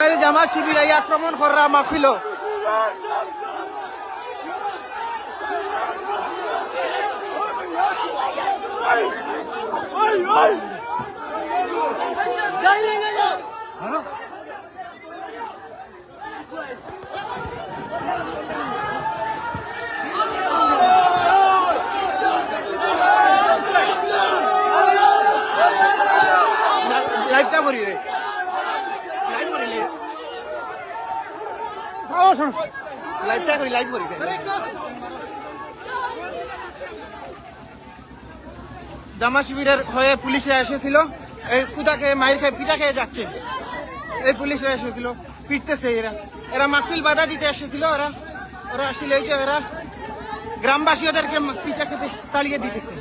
জামাত শিবির এই আক্রমণ করা মাফিল লাইভটা করি রে লাইভ করি রে লাইভটা করি লাইভ করি জামা শিবিরের হয়ে পুলিশে এসেছিল। এই কুদাকে মায়ের খেয়ে, পিঠা খেয়ে যাচ্ছে। এই পুলিশরা এসেছিল, পিটতেছে এরা। এরা মাহফিল বাধা দিতে এসেছিল ওরা। ওরা আসলে এই যে এরা গ্রামবাসী ওদেরকে পিঠা খেতে তাড়িয়ে দিতেছে।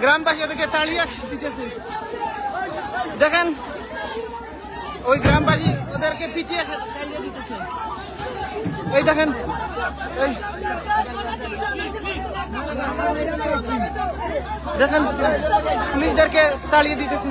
গ্রামবাসী ওদেরকে তাড়িয়ে দিতেছে। দেখেন, ওই গ্রামবাসী ওদেরকে পিটিয়ে খে- তাড়িয়ে দিতেছে। এই দেখেন এই। দেখেন পুলিশদেরকে তাড়িয়ে দিতেছে।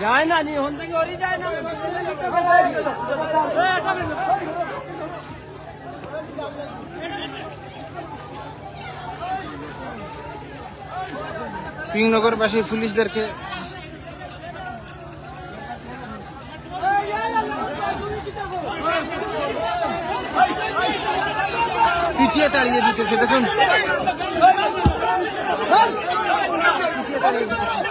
যায় না নি হন থেকে ওরি যায় না। পিংনগরবাসী পুলিশদেরকে পিটিয়ে তাড়িয়ে দিতেছে দেখুন পিটিয়ে তাড়িয়ে দিতেছে।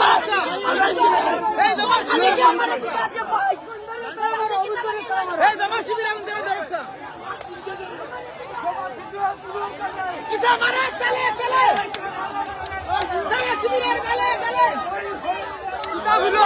আমার শিবির আগুন ধরে দরকার ইটা মারা চলে চলে শিবিরের গেলে গেলে ইটা হলো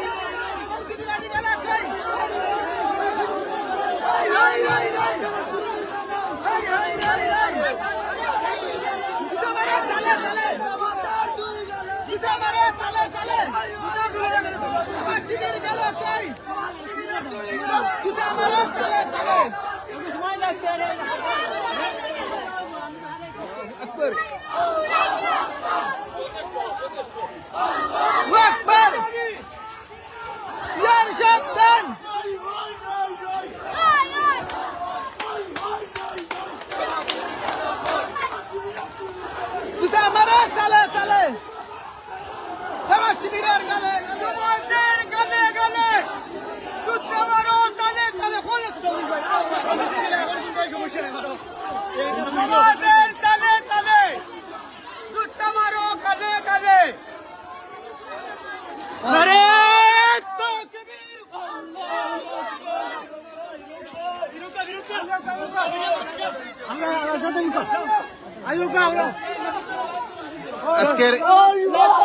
আজকের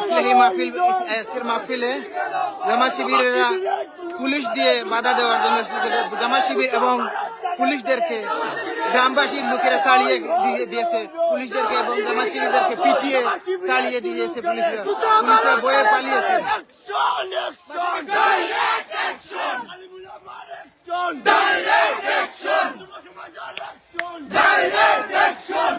ইসলাহি মাহফিল আজকের মাহফিলে জামা শিবিরেরা পুলিশ দিয়ে বাধা দেওয়ার জন্য এসেছিল। জামা শিবির এবং পুলিশদেরকে গ্রামবাসীর লোকেরা তাড়িয়ে দিয়ে দিয়েছে পুলিশদেরকে এবং জামা শিবিরদেরকে পিটিয়ে তাড়িয়ে দিয়েছে পুলিশরা পুলিশরা বয়ে পালিয়েছে Direct action! Direct action!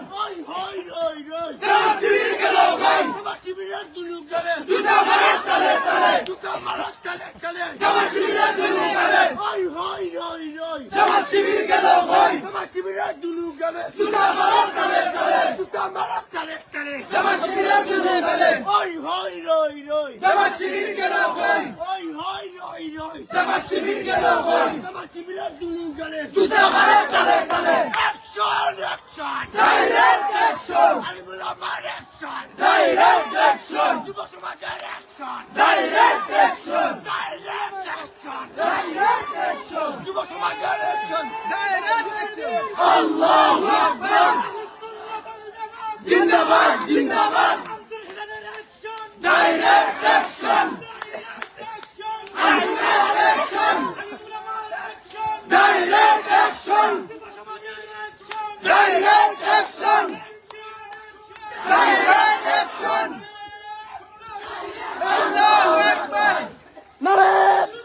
শিবিরের দুলুক গেলে জুতা মারাত কালে কালে জুতা মারাত কালে কালে জামা শিবিরের দুলুক গেলে হই হই হই হই জামা শিবির গেল হই জামা শিবিরের দুলুক গেলে জুতা মারাত কালে কালে জুতা মারাত কালে কালে জামা শিবিরের জন্য বলে হই হই হই হই জামা শিবির গেল কই হই হই হই হই জামা শিবির গেল কই জামা শিবিরের দুলুক গেলে জুতা মারাত কালে কালে অ্যাকশন অ্যাকশন ডাইরেক্ট অ্যাকশন আলিমুল আমার অ্যাকশন ডাইরেক্ট অ্যাকশন যুব সমাজের action direct action direct action direct action যুব সমাজের অ্যাকশন ডাইরেক্ট অ্যাকশন আল্লাহু আকবার জিন্দাবাদ জিন্দাবাদ direct action direct action direct action direct action আল্লাহু আকবার নারে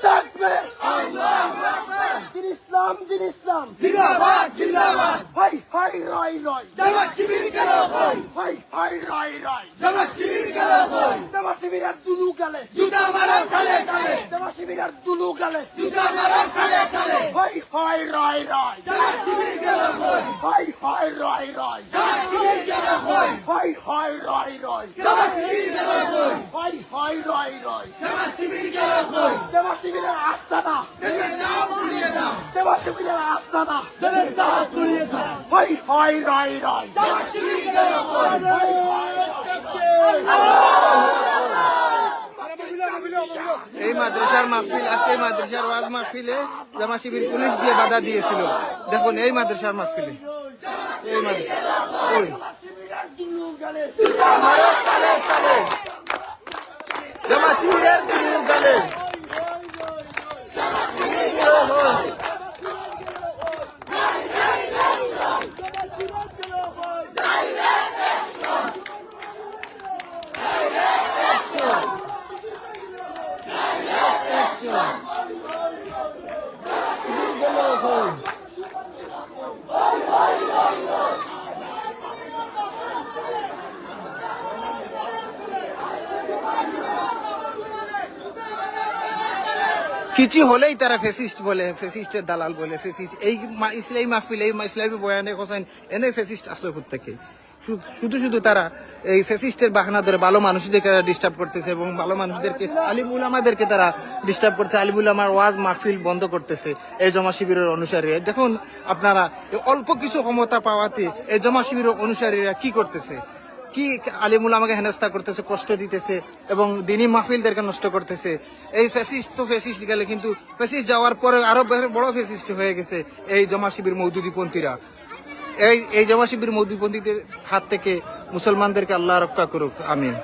তাকবীর আল্লাহু আকবার দিন ইসলাম দিন ইসলাম জিন্দাবাদ জিন্দাবাদ হাই হাই রাই রাই জামাত শিবির গেল কই হাই হাই রাই রাই জামাত শিবির গেল কই খালে জামা শিবিরের দুলু রাই রাই জামাত শিবির গেল রাই রাই জামাত শিবির গেল কই শিবির শিবির আস্তানা ভেঙে দাও পুড়িয়ে দাও জামা শিবিরের আস্তানা শিবির এই মাদ্রাসার মাহফিল, আজকে মাদ্রাসার ওয়াজ মাহফিলে জামা শিবির পুলিশ দিয়ে বাধা দিয়েছিল। দেখুন, এই মাদ্রাসার মাহফিলে। এই জামা শিবিরের কিছু হলেই তারা ফেসিস্ট বলে ফেসিস্টের দালাল বলে ফেসিস্ট এই ইসলামী মাহফিল, এই ইসলামী বয়ানে হোসেন, এনে ফেসিস্ট আসলো থেকে শুধু শুধু তারা এই ফেসিস্টের বাহানা ধরে ভালো মানুষদেরকে ডিস্টার্ব করতেছে এবং ভালো মানুষদেরকে আলিমুল আমাদেরকে তারা ডিস্টার্ব করতে আলিমুল আমার ওয়াজ মাহফিল বন্ধ করতেছে এই জমা শিবিরের অনুসারীরা। দেখুন, আপনারা অল্প কিছু ক্ষমতা পাওয়াতে এই জমা শিবিরের অনুসারীরা কি করতেছে? কি আলিমুল আমাকে হেনস্থা করতেছে, কষ্ট দিতেছে এবং দিনী মাহফিলদেরকে নষ্ট করতেছে? এই ফ্যাসিস্ট তো ফ্যাসিস্ট গেলে কিন্তু ফ্যাসিস্ট যাওয়ার পরে আরও বড় ফ্যাসিস্ট হয়ে গেছে এই জমা শিবির মৌদুদিপন্থীরা। এই এই জমা শিবির মৌদুদিপন্থীদের হাত থেকে মুসলমানদেরকে আল্লাহ রক্ষা করুক, আমিন।